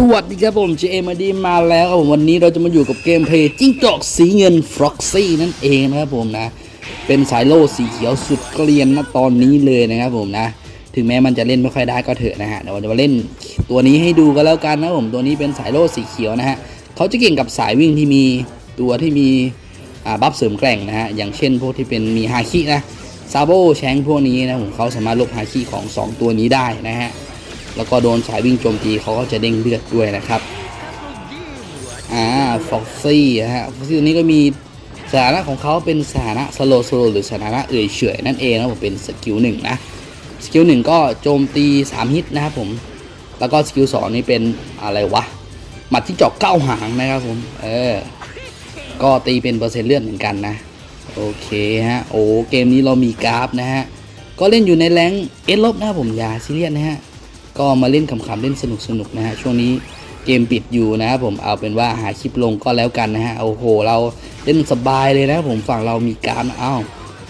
สวัสดีครับผม JM มาดีมาแล้วครับผมวันนี้เราจะมาอยู่กับเกมเพลย์จิ้งจอกสีเงินฟล็อกซี่นั่นเองนะครับผมนะ เป็นสายโล่สีเขียวสุดเกลียนนะตอนนี้เลยนะครับผมนะ ถึงแม้มันจะเล่นไม่ค่อยได้ก็เถอะนะฮะเดี๋ยวเราจะมาเล่นตัวนี้ให้ดูกันแล้วกันนะครับผมตัวนี้เป็นสายโล่สีเขียวนะฮะเขาจะเก่งกับสายวิ่งที่มีตัวที่มีบัฟเสริมแกร่งนะฮะอย่างเช่นพวกที่เป็นมีฮาคินะซาโบแชงพวกนี้นะผมเขาสามารถลบฮาคิของสองตัวนี้ได้นะฮะ แล้วก็โดนสายวิ่งโจมตีเขาก็จะเด้งเลือดด้วยนะครับ อ่าฟ็อกซี่นะฮะฟ็อกซี่ตัวนี้ก็มีสถานะของเขาเป็นสถานะสโลโซหรือสถานะเอื่อยเฉยนั่นเองนะผมเป็นสกิลหนึ่งนะ สกิลหนึ่งก็โจมตี 3 ฮิตนะครับผม แล้วก็สกิลสองนี่เป็นอะไรวะ หมัดที่เจาะเก้าหางนะครับผม เออ ก็ตีเป็นเปอร์เซ็นต์เลือดเหมือนกันนะ โอเคฮะ โอ้เกมนี้เรามีกราฟนะฮะ ก็เล่นอยู่ในแรงเอลลบนะครับผมอย่าซีเรียสนะฮะ ก็มาเล่นขำๆเล่นสนุกๆนะฮะช่วงนี้เกมปิดอยู่นะครับผมเอาเป็นว่าหาคลิปลงก็แล้วกันนะฮะโอ้โห เราเล่นสบายเลยนะผมฝั่งเรามีการอ้าว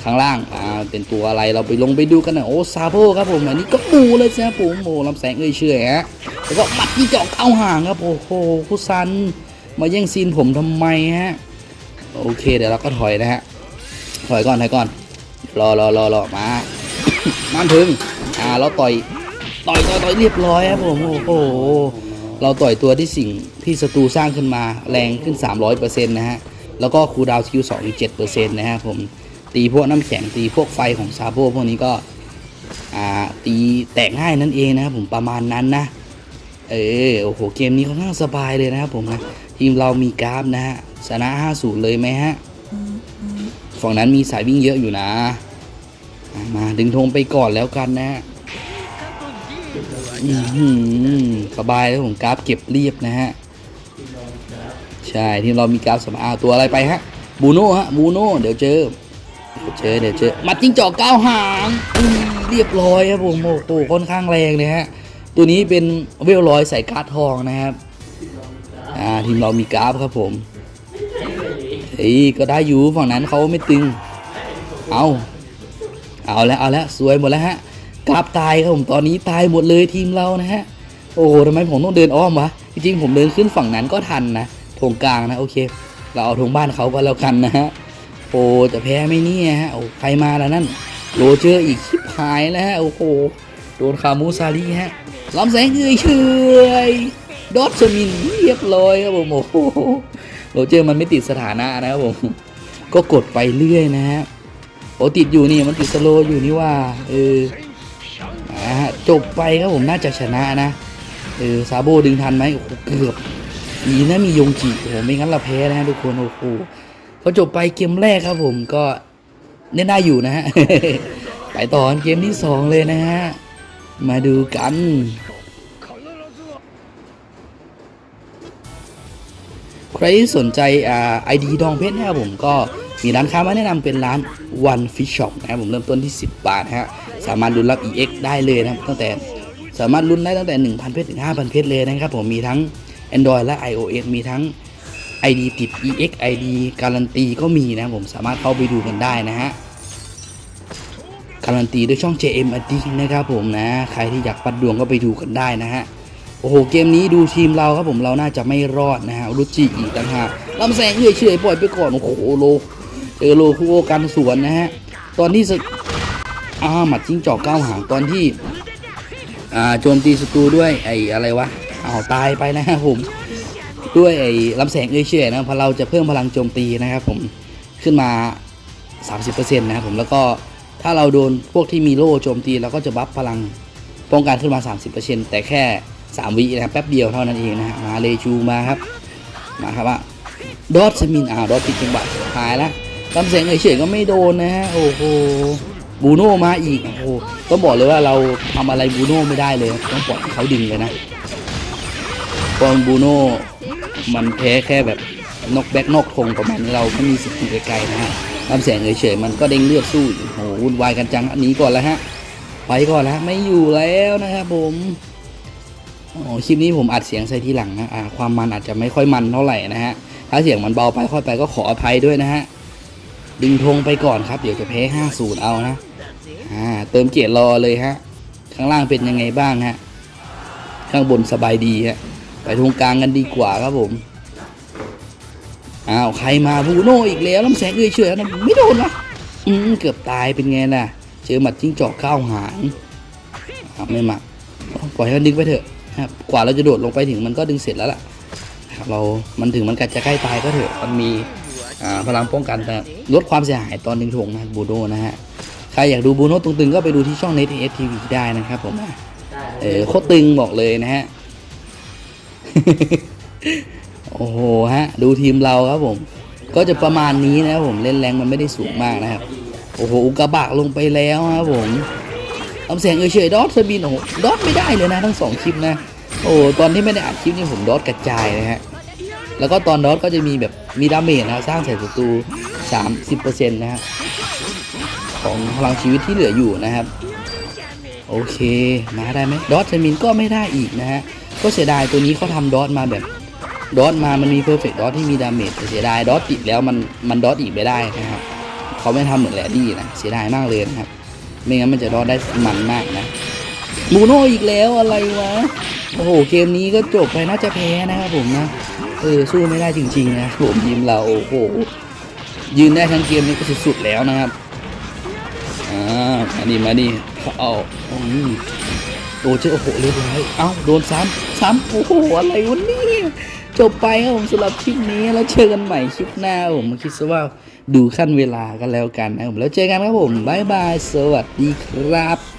ข้างล่างอ่าเป็นตัวอะไรเราไปลงไปดูกันนะโอ้ซาโบครับผมอันนี้ก็ปูเลยนะครับผมโอ้ลำแสงเอ้ยเชื่อยฮะแล้วก็มัดที่เจาะเข้าห่างครับโอ้โหคุซันมาแย่งซีนผมทำไมฮะโอเคเดี๋ยวเราก็ถอยนะฮะถอยก่อนถอยก่อนรอรอรอรอมามันถึงอ่าเราต่อย ต่อยต่อยต่อยเรียบร้อยครับผมโอ้โหเราต่อยตัวที่สิ่งที่ศัตรูสร้างขึ้นมาแรงขึ้น 300%นะฮะแล้วก็คูดาวน์สกิล2อีก7%นต์นะฮะผมตีพวกน้ำแข็งตีพวกไฟของซาโบพวกนี้ก็อ่าตีแตกง่ายนั่นเองนะครับผมประมาณนั้นนะ เออโอ้โหเกมนี้ค่อนข้างสบายเลยนะครับผมนะทีมเรามีกราฟนะฮะชนะ5-0 เลยไหมฮะฝั่งนั้นมีสายวิ่งเยอะอยู่นะ มาดึงธงไปก่อนแล้วกันนะฮะ สบายแล้วผมกราฟเก็บเรียบนะฮะ ใช่ที่เรามีกราฟสมาร์ตัวอะไรไปฮะบูโน่ฮะบูโน่เดี๋ยวเจอเดี๋ยวเจอเดี๋ยวเจอมัดจิ้งจอกเก้าหางเรียบร้อยครับผมโอ้โหค่อนข้างแรงเลยฮะตัวนี้เป็นเวลร้อยใส่การ์ดทองนะครับอ่าทีมเรามีกราฟครับผมเฮ้ก็ได้อยู่ฝั่งนั้นเขาไม่ตึง เอา เอาแล้วเอาแล้วสวยหมดแล้วฮะ กราฟตายครับผมตอนนี้ตายหมดเลยทีมเรานะฮะโอ้โหทำไมผมต้องเดินอ้อมวะจริงๆผมเดินขึ้นฝั่งนั้นก็ทันนะธงกลางนะโอเค เราเอาธงบ้านเขาก็แล้วกันนะฮะโอ้จะแพ้ไม่เนี่ยฮะโอ้ใครมาแล้วนั่นโรเจอร์อีกชิบหายแล้วฮะโอ้โหโดนคามูซารีฮะล้ำแสงเอ้ยเฉยดอทสมินเรียบร้อยครับผมโอ้โหโรเจอร์มันไม่ติดสถานะนะครับผมก็กดไปเรื่อยนะฮะโอ้ติดอยู่นี่มันติดสโลอยู่นี่ว่าเออ อ่าฮะจบไปครับผมน่าจะชนะนะเออซาโบดึงทันไหมโอ้โหเกือบดีนะมียงจิโอ้โหไม่งั้นเราแพ้นะทุกคนโอ้โหพอจบไปเกมแรกครับผมก็เล่นได้อยู่นะฮะไปต่อนเกมที่สองเลยนะฮะมาดูกันใครที่สนใจอ่าไอดีดองเพชรนะครับผมก็ มีร้านค้ามาแนะนำเป็นร้าน One Fish Shop นะครับผมเริ่มต้นที่ 10 บาทฮะสามารถลุ้นรับ EX ได้เลยนะครับตั้งแต่สามารถลุ้นได้ตั้งแต่ 1,000 เพชรถึง 5,000 เพชรเลยนะครับผมมีทั้ง Android และ iOS มีทั้ง ID ติด EX ID การันตีก็มีนะครับผมสามารถเข้าไปดูกันได้นะฮะการันตีด้วยช่อง JM a d d นะครับผมนะ ใครที่อยากปัดดวงก็ไปดูกันได้นะฮะ โอ้โห เกมนี้ดูทีมเราครับผมเราน่าจะไม่รอดนะฮะรุจิอีกต่างหากลำแสงเฉยเฉยๆปล่อยไปก่อน โอ้โหโล เจอโลคุโอกันสวนนะฮะ ตอนที่สอ่าหมัดจิ้งจอกเก้าหางตอนที่อ่าโจมตีศัตรูด้วยไอ้อะไรวะอ้าวตายไปนะครับผมด้วยไอ้ลำแสงเอ้ยเฉยนะพราะเราจะเพิ่มพลังโจมตีนะครับผมขึ้นมา 30%นะครับผมแล้วก็ถ้าเราโดนพวกที่มีโล่โจมตีเราก็จะบัฟพลังป้องกันขึ้นมา 30%แต่แค่ 3 วินะครับแป๊บเดียวเท่านั้นเองนะฮะมาเลจูมาครับมาครับว่าดอทสมินอ่าดอทติดจังหวะหายแล้ว ลำแสงเฉยๆก็ไม่โดนนะฮะโอ้โหบูโน่มาอีกโอ้โหต้องบอกเลยว่าเราทำอะไรบูโน่ไม่ได้เลยต้องปล่อยให้เขาดึงเลยนะเพราะบูโน่มันแพ้แค่แบบนกแบ็กนกทงประมาณนี้เราไม่มีสิทธิ์ไกลๆนะฮะลำแสงเฉยๆมันก็เด้งเลือดสู้โอ้โหวุ่นวายกันจังอันนี้ก่อนแล้วฮะไปก่อนแล้วไม่อยู่แล้วนะครับผมโอ๋อคลิปนี้ผมอัดเสียงใส่ทีหลังนะอ่าความมันอาจจะไม่ค่อยมันเท่าไหร่นะฮะถ้าเสียงมันเบาไปค่อยไปก็ขออภัยด้วยนะฮะ ดึงธงไปก่อนครับ เดี๋ยวจะแพ้5-0เอานะอ่าเติมเกียรติรอเลยฮะ ข้างล่างเป็นยังไงบ้างฮะ ข้างบนสบายดีฮะ ไปตรงกลางกันดีกว่าครับผม อ้าว ใครมาบูโน่อีกแล้วน้ำแสงเอ้ยเฉยนะไม่โดนวะอืมเกือบตายเป็นไงล่ะ เจอหมัดจิ้งจอกข้าวหางอะไม่มาปล่อยให้มันดึงไปเถอะครับกว่าเราจะโดดลงไปถึงมันก็ดึงเสร็จแล้วล่ะครับเรา มันถึงมันกัจะใกล้ตายก็เถอะ มันมี พลังป้องกันแต่ลดความเสียหายตอนดึงถงนะบูโน่นะฮะ ใครอยากดูบูโน่ตึงๆ ก็ไปดูที่ช่อง Net S TV ได้นะครับผมนะเออโคตรตึงบอกเลยนะฮะ โอ้โหฮะ ดูทีมเราครับผม ก็จะประมาณนี้นะครับผมเล่นแรงมันไม่ได้สูงมากนะครับ โอ้โหอุกกาบากลงไปแล้วครับผมลำแสงเออเฉยดอทสบินโอ้โหดอทไม่ได้เลยนะทั้งสองคลิปนะ โอ้โหตอนที่ไม่ได้อัดคลิปนี่ผมดอทกระจายนะฮะ แล้วก็ตอนดอทก็จะมีแบบมีดาเมจนะครับสร้างใส่ศัตรู30%นะฮะของพลังชีวิตที่เหลืออยู่นะครับ โอเคมาได้ไหมดอทสมินก็ไม่ได้อีกนะฮะก็เสียดายตัวนี้เขาทำดอทมาแบบดอทมามันมีเพอร์เฟกต์ดอทที่มีดาเมจแต่เสียดายดอทติดแล้วมันมันดอทอีกไม่ได้นะครับเขาไม่ทำเหมือนแรดดี้นะเสียดายมากเลยนะครับไม่งั้นมันจะดอทได้มันมากนะมูโน่อีกแล้วอะไรวะโอ้โหเกมนี้ก็จบไปน่าจะแพ้นะครับผมนะ เออสู้ไม่ได้จริงๆนะผมทีมเราโอ้โหยืนได้ทั้งเกมนี้ก็สุดๆแล้วนะครับอ่ามาดิมาดิเขาเอาอืมโดนเจอโอ้โหเรียบร้อยเอ้าโดนซ้ำซ้ำโอ้โหอะไรวะเนี่จบไปครับผมสำหรับคลิปนี้แล้วเจอกันใหม่คลิปหน้าผมคิดซะว่าดูขั้นเวลากันแล้วกันนะผมแล้วเจอกันครับผมบายบายสวัสดีครับ